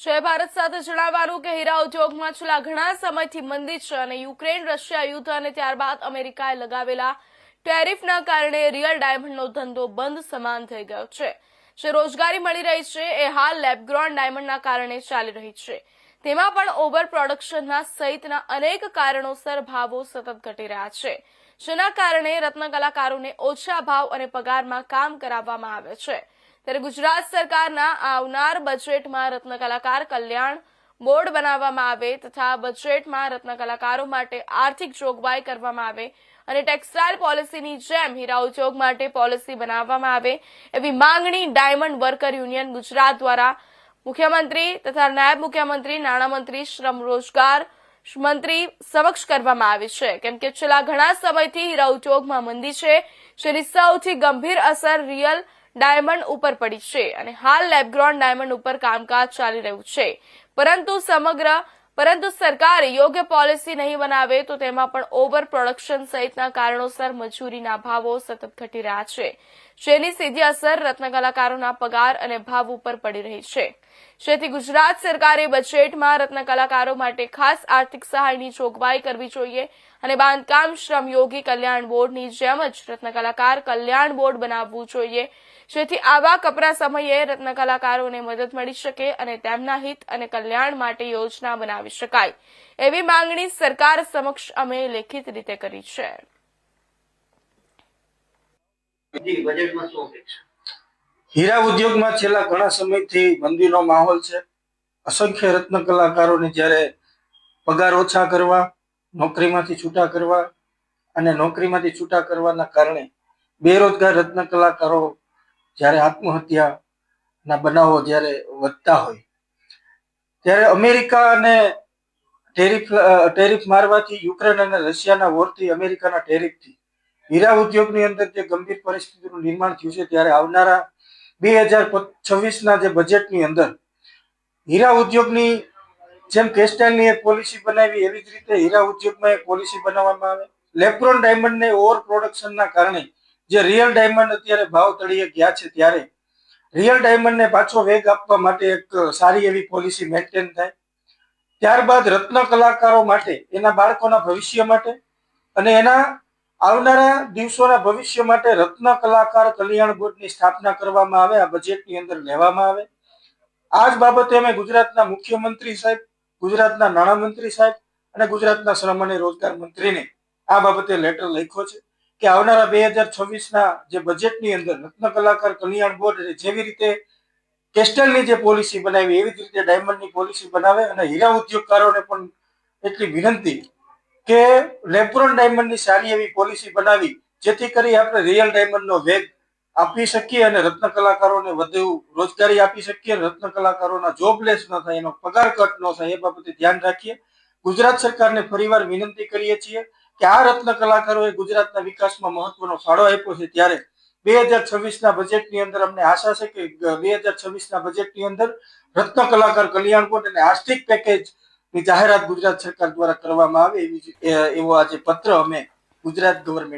છે. ભારત સાથે જણાવવાનું કે હીરા ઉદ્યોગમાં છેલ્લા ઘણા સમયથી મંદી છે અને યુક્રેન, રશિયા યુદ્ધ અને ત્યારબાદ અમેરિકાએ લગાવેલા ટેરિફના કારણે રિયલ ડાયમંડનો ધંધો બંધ સમાન થઈ ગયો છે. જે રોજગારી મળી રહી છે એ હાલ લેબગ્રોન ડાયમંડના કારણે ચાલી રહી છે. તેમાં પણ ઓવર પ્રોડક્શનના સહિતના અનેક કારણોસર ભાવો સતત ઘટી રહ્યા છે. જેના કારણે રત્ન કલાકારોને ઓછા ભાવ અને પગારમાં કામ કરાવવામાં આવે છે. ત્યારે ગુજરાત સરકારના આવનાર બજેટમાં રત્નકલાકાર કલ્યાણ બોર્ડ બનાવવામાં આવે તથા બજેટમાં રત્ન કલાકારો માટે આર્થિક જોગવાઈ કરવામાં આવે અને ટેક્સટાઇલ પોલિસીની જેમ હીરા ઉદ્યોગ માટે પોલિસી બનાવવામાં આવે એવી માંગણી ડાયમંડ વર્કર યુનિયન ગુજરાત દ્વારા મુખ્યમંત્રી તથા નાયબ મુખ્યમંત્રી, નાણામંત્રી, શ્રમ રોજગાર મંત્રી સમક્ષ કરવામાં આવી છે. કેમ કે છેલ્લા ઘણા સમયથી હીરા ઉદ્યોગમાં મંદી છે. જેની સૌથી ગંભીર અસર રિયલ ડાયમંડ ઉપર પડી છે અને હાલ લેબગ્રોન ડાયમંડ ઉપર કામકાજ ચાલી રહ્યું છે. પરંતુ સમગ્ર, પરંતુ સરકારે યોગ્ય પોલિસી નહીં બનાવે તો તેમાં પણ ઓવર પ્રોડક્શન સહિતના કારણોસર મજૂરીના ભાવો સતત ઘટી રહ્યા છે. જેની સીધી અસર રત્ન કલાકારોના પગાર અને ભાવ ઉપર પડી રહી છે. જેથી ગુજરાત સરકારે બજેટમાં રત્ન કલાકારો માટે ખાસ આર્થિક સહાયની જોગવાઈ કરવી જોઈએ અને બાંધકામ શ્રમયોગી કલ્યાણ બોર્ડની જેમ જ રત્નકલાકાર કલ્યાણ બોર્ડ બનાવવું જોઈએ. જેથી આવા કપરા સમયે રત્ન કલાકારોને મદદ મળી શકે અને તેમના હિત અને કલ્યાણ માટે યોજના બનાવી શકાય. એવી માંગણી સરકાર સમક્ષ અમે લેખિત રીતે કરી છે. હીરા ઉદ્યોગમાં છેલ્લા ઘણા સમયથી મંદીનો માહોલ છે. અસંખ્ય રત્ન કલાકારોને જ્યારે પગાર ઓછા કરવા નોકરીમાંથી છૂટા કરવા અને નોકરીમાંથી છૂટા કરવાના કારણે બેરોજગાર રત્ન કલાકારો જ્યારે આત્મહત્યાના બનાવો જ્યારે વધતા હોય, ત્યારે અમેરિકા અને ટેરિફ ટેરિફ મારવાથી યુક્રેન અને રશિયાના વોરથી અમેરિકાના ટેરિફથી હીરા ઉદ્યોગની અંદર જે ગંભીર પરિસ્થિતિનું નિર્માણ થયું છે ત્યારે આવનારા બે હજાર છવ્વીસના જે બજેટની અંદર હીરા ઉદ્યોગની જેમ કેસ્ટાઇલની એક પોલિસી બનાવી, એવી જ રીતે હીરા ઉદ્યોગમાં એક પોલિસી બનાવવામાં આવે. લેપ્રોન ડાયમંડને ઓવર પ્રોડક્શનના કારણે જે રિયલ ડાયમંડ અત્યારે ભાવ તળિયે ગયા છે ત્યારે રિયલ ડાયમંડને પાછો વેગ આપવા માટે એક સારી એવી પોલિસી મેન્ટેન થાય. ત્યારબાદ રત્ન કલાકારો માટે, એના બાળકોના ભવિષ્ય માટે અને એના આવનારા દિવસોના ભવિષ્ય માટે રત્ન કલાકાર કલ્યાણ બોર્ડની સ્થાપના કરવામાં આવે, આ બજેટની અંદર લેવામાં આવે. આ જ બાબતે અમે ગુજરાતના મુખ્યમંત્રી સાહેબ ગુજરાતના નાણામંત્રી સાહેબ અને ગુજરાતના શ્રમ અને રોજગાર મંત્રીને આ બાબતે લેટર લખ્યો છે કે આવનારા બે હજાર છવ્વીસના જે બજેટની અંદર રત્ન કલાકાર કલ્યાણ બોર્ડ જેવી રીતે કેસ્ટલની જે પોલિસી બનાવી, એવી જ રીતે ડાયમંડની પોલિસી બનાવે અને હીરા ઉદ્યોગકારોને પણ એટલી વિનંતી કે લેબ્રોન ડાયમંડની સારી એવી પોલિસી બનાવી, જેથી કરી આપણે રિયલ ડાયમંડનો વેગ આપી શકીએ અને રત્ન કલાકારોને વધુ રોજગારી આપી શકીએ રત્ન કલાકારોના જોબલેસ ન થાય, એનો પગાર કટ ન થાય, એ બાબતે ધ્યાન રાખીએ. ગુજરાત સરકારને ફરીવાર વિનંતી કરીએ છીએ કે આ રત્ન કલાકારોએ ગુજરાતના વિકાસમાં મહત્વનો ફાળો આપ્યો છે ત્યારે બે હજાર છવ્વીસના બજેટની અંદર અમને આશા છે કે બે હજાર છવ્વીસના બજેટની અંદર રત્ન કલાકાર કલ્યાણ બોર્ડ અને આર્થિક પેકેજની જાહેરાત ગુજરાત સરકાર દ્વારા કરવામાં આવે એવી એવો આજે પત્ર અમે ગુજરાત ગવર્મેન્ટ